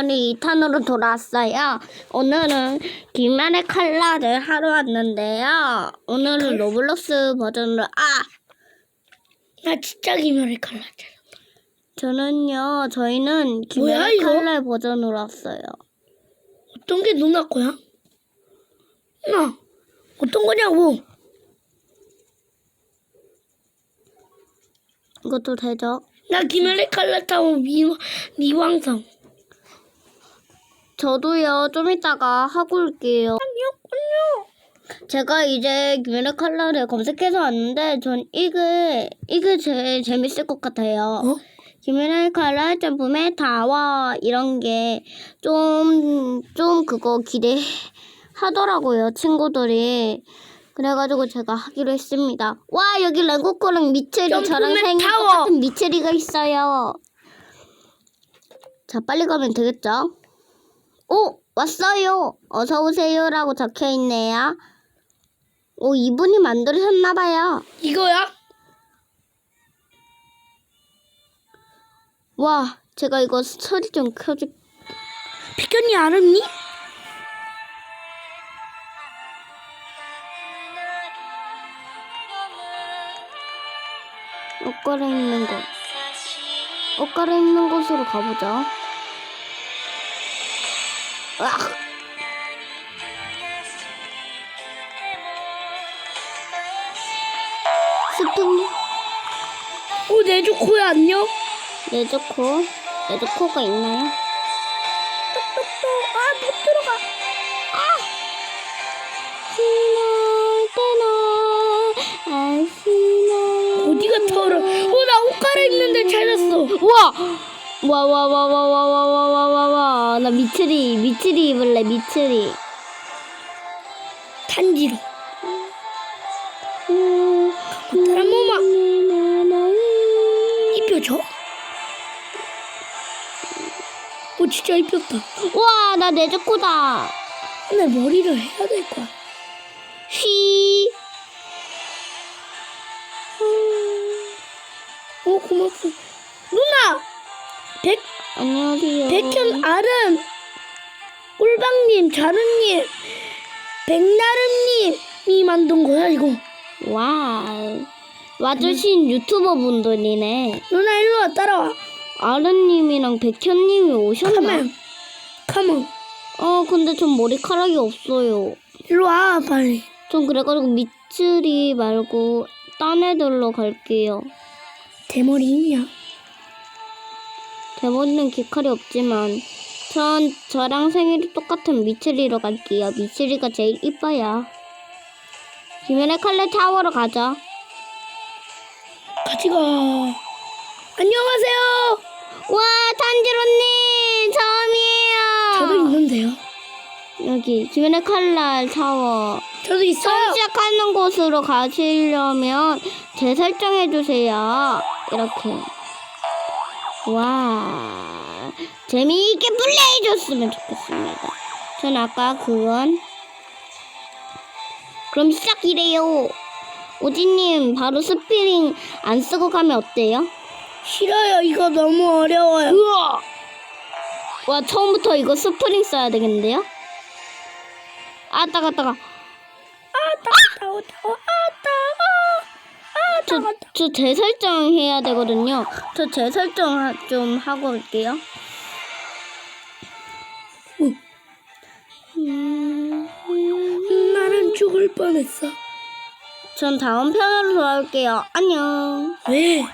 오늘이 2탄으로 돌아왔어요. 오늘은 김연의 칼라를 하러 왔는데요. 오늘은 로블록스 버전으로 아 나 진짜 김열의 칼라잖아. 저는요 저희는 뭐야, 김연의 이거? 칼라 버전으로 왔어요. 어떤 게 누나 거야? 나 어떤 거냐고? 이것도 되죠? 나 김열의 칼라 타고 미 미왕성. 저도요 좀 이따가 하고 올게요. 아니었군요. 제가 이제 김연의 칼라를 검색해서 왔는데 전 이게 이게 제일 재밌을 것 같아요. 어? 김연의 칼라 점프맨 타워 이런 게좀좀 그거 기대하더라고요 친구들이. 그래가지고 제가 하기로 했습니다. 와 여기 랭코코랑 미첼이 저랑 생긴 타워. 똑같은 미첼이가 있어요. 자 빨리 가면 되겠죠? 오 왔어요. 어서 오세요라고 적혀 있네요. 오 이분이 만드셨나 봐요. 이거야? 와 제가 이거 소리 좀 켜줄. 비견이 알았니? 옷 갈아입는 곳. 옷 갈아입는 곳으로 가보자. 으악! 스뚱 오 내주코야 안녕. 레드코 레드코가 있나요? 아못 들어가. 신날 때나 아 어디가 털어? 어 나 옷 갈아입는데 찾았어. 와! 와, 와, 와, 와, 와, 와, 와, 와, 와, 와. 나 미츠리, 미츠리 입을래, 미츠리. 탄지로. 음, 한 번만 입혀줘. 오 진짜 입혔다. 와, 나 내즈코다. 근데 머리를 해야 될 거야. 휘. 오 고맙소. 누나. 백 안녕하세요. 백현 아름. 꿀방님, 자르님, 백나름님이 만든 거야 이거. 와. 와주신 유튜버 분들이네. 누나 일로 와 따라와. 아르님이랑 백현님이 오셨나? 카멘. 카몬. 어, 근데 전 머리카락이 없어요. 일로 와 빨리. 전 그래가지고 미츠리 말고 딴 애들로 갈게요. 대머리 있냐? 대머리는 귀칼이 없지만 전 저랑 생일이 똑같은 미츠리로 갈게요. 미츠리가 제일 이뻐요. 김연의 칼레 타워로 가자. 같이 가. 안녕하세요. 와 탄지로님 처음이에요. 저도 있는데요. 여기 김연의 칼날 타워. 저도 있어요. 시작하는 곳으로 가시려면 재설정해 주세요. 이렇게. 와 재미있게 플레이 줬으면 좋겠습니다. 전 아까 그건 그럼 시작이래요. 오지님 바로 스피링 안 쓰고 가면 어때요? 싫어요. 이거 너무 어려워요. 우와! 와 처음부터 이거 스프링 써야 되겠는데요? 아 따가 따가 아 따가워 따가워 아 따가워 아 저, 저 재설정 해야 되거든요. 저 재설정 하- 좀 하고 올게요. 응. 음, 나는 죽을 뻔했어. 전 다음 편으로 돌아올게요. 안녕. 왜?